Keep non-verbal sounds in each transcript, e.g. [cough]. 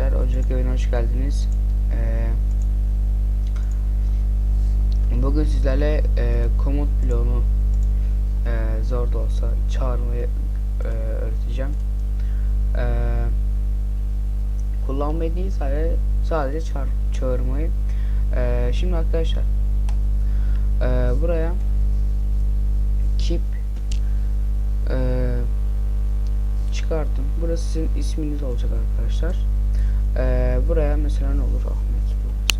arkadaşlar. Öncelikle oyuna hoş geldiniz. Ee, bugün sizlerle e, komut bloğunu e, zor da olsa çağırmayı e, öğreteceğim. E, kullanmayı değil sadece, sadece çağır, çağırmayı. E, şimdi arkadaşlar e, buraya keep e, çıkartın. Burası sizin isminiz olacak arkadaşlar. Ee, buraya mesela ne olur Ahmet bu.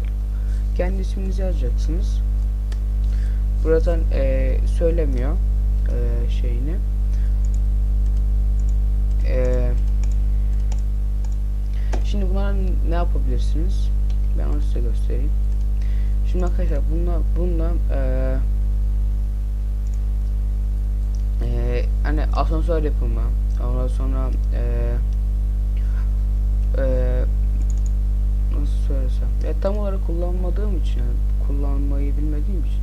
Kendi isminizi yazacaksınız. Buradan ee, söylemiyor ee, şeyini. Ee, şimdi buna ne yapabilirsiniz? Ben onu size göstereyim. Şimdi arkadaşlar bununla bundan ee, ee, hani asansör yapımı ondan sonra ee, söylesem. Ya tam olarak kullanmadığım için yani kullanmayı bilmediğim için.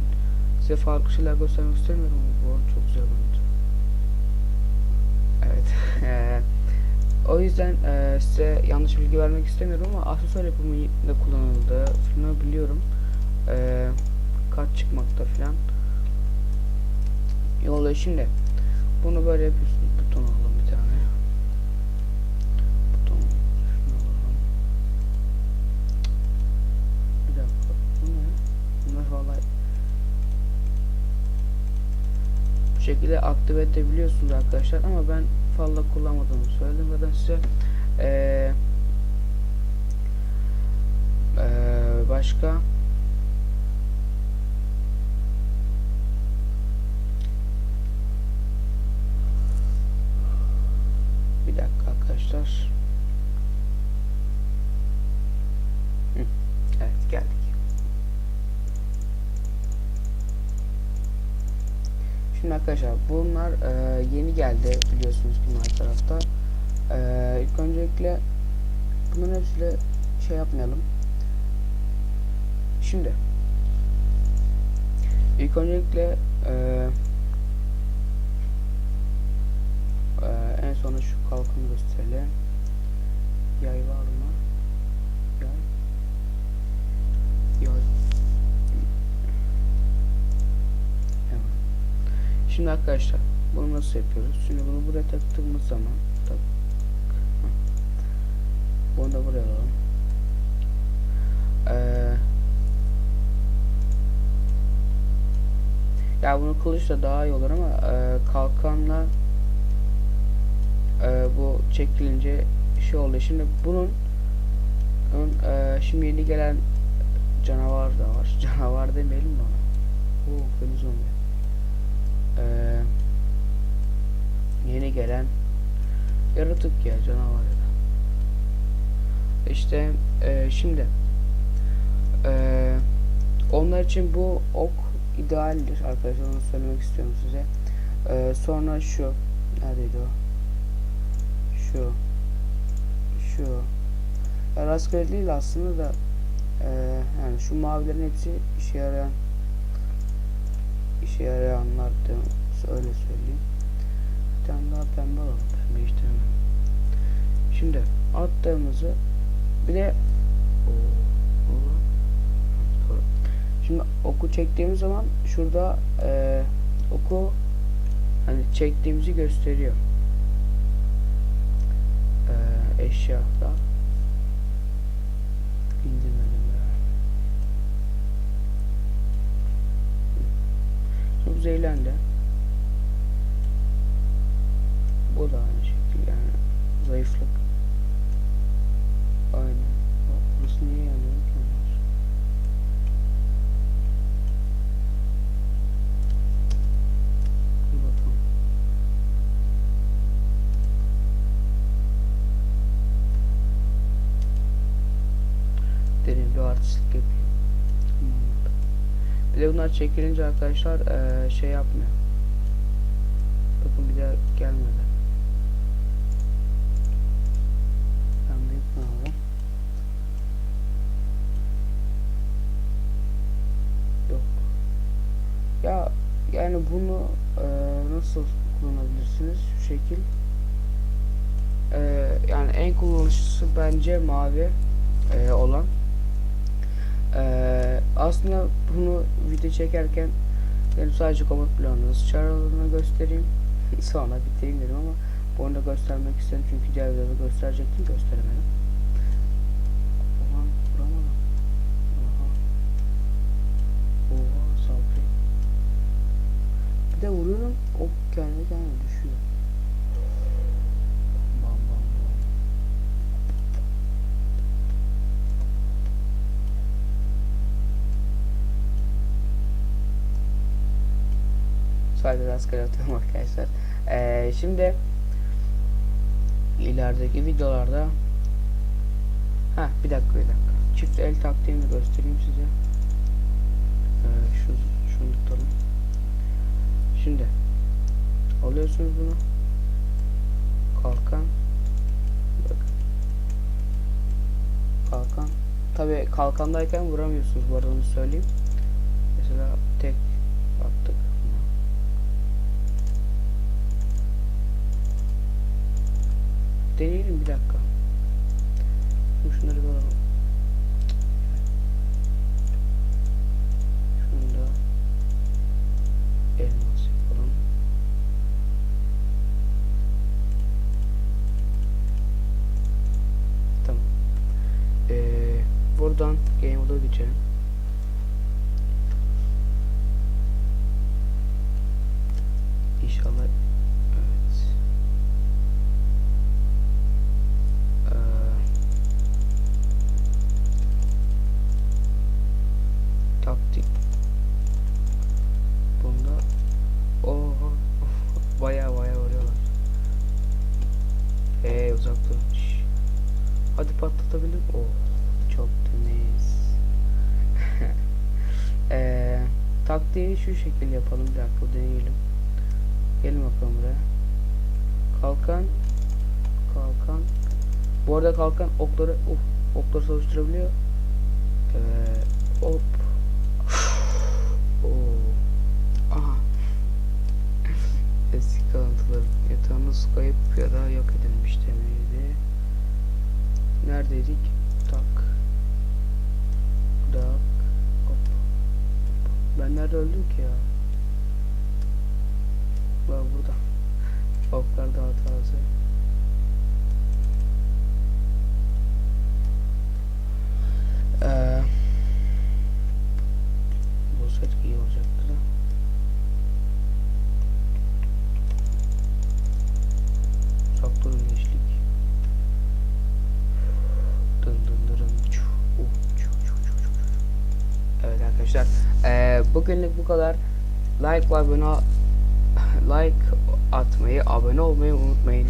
Size farklı şeyler göstermek istemiyorum ama bu çok güzel bence. Evet. Ee, [laughs] o yüzden ee, size yanlış bilgi vermek istemiyorum ama asansör yapımında kullanıldığı falan biliyorum. Ee, kat çıkmakta falan yolda şimdi. Bunu böyle yapıyorsunuz. Şekilde aktive edebiliyorsunuz arkadaşlar ama ben fazla kullanmadığımı söyledim zaten size. Ee, ee, başka arkadaşlar bunlar e, yeni geldi biliyorsunuz bunlar tarafta. E, ilk öncelikle bunların hepsiyle şey yapmayalım. Şimdi ilk öncelikle e, ee, en sona şu kalkanı gösterelim. Yay var mı? Şimdi arkadaşlar bunu nasıl yapıyoruz? Şimdi bunu buraya taktığımız zaman tak. Bunu da buraya alalım. Ee, ya bunu kılıçla daha iyi olur ama e, kalkanla e, bu çekilince şey oldu. Şimdi bunun, bunun e, şimdi yeni gelen canavar da var. [laughs] Canavar demeyelim de ona. Oo, kötü zombi. E, yeni gelen yaratık ya canavar ya da. İşte e, şimdi e, onlar için bu ok idealdir arkadaşlar onu söylemek istiyorum size. E, sonra şu neredeydi o? şu şu ya rastgele değil aslında da e, yani şu mavilerin hepsi işe yarayan işe yarayanlar öyle söyleyeyim. Bir tane daha pembe alalım pembe işte şimdi attığımızı bir de şimdi oku çektiğimiz zaman şurada e, oku hani çektiğimizi gösteriyor. E, eşya da Çok zeylendi. Bu da aynı şekilde yani zayıflık. Bak, Burası niye yanıyor ki? bakalım. derin bir artistlik. Bunlar çekilince arkadaşlar eee, şey yapmıyor. Bakın bir daha gelmedi. Ben büyük ne? Yok. Ya yani bunu eee, nasıl kullanabilirsiniz? Şu şekil. Eee, yani en kullanışlısı bence mavi e, olan. E, aslında bunu video çekerken benim sadece komut bloğunu nasıl çağrıldığını göstereyim. [laughs] Sonra bitireyim dedim ama bu oyunda göstermek istedim çünkü diğer videoda gösterecektim gösteremedim. Ulan vuramadım. Aha. Oha sabri. Bir de vuruyorum o kendi kendine düşüyor. Sadece rastgele atıyorum arkadaşlar. Ee, şimdi ilerideki videolarda ha bir dakika bir dakika. Çift el taktiğimi göstereyim size. Ee, şu şunu tutalım. Şimdi alıyorsunuz bunu. Kalkan. Kalkan. Tabi kalkandayken vuramıyorsunuz bu arada onu söyleyeyim. Mesela Deneyelim bir dakika. Şimdi Şunları bir alalım. Şunu da elmas yapalım. Tamam. Ee, buradan game mode'a geçelim. İnşallah taktiği şu şekilde yapalım. Bir dakika deneyelim. Gelin bakalım buraya. Kalkan kalkan. Bu arada kalkan okları uh, okları savuşturabiliyor. Ee, hop. Oo. Aha. Eski kalıntılar. Yatağınız kayıp ya da yok edilmiş demeydi. Neredeydik? Tak. Ben nerede öldüm ki ya? Bak burada. Oklar daha taze. Ee, bulsak iyi olacaktı da. Uzak durun gençlik. Dın dın uh. Evet arkadaşlar. Ee, bugünlük bu kadar. Like ve abone [laughs] like atmayı, abone olmayı unutmayın.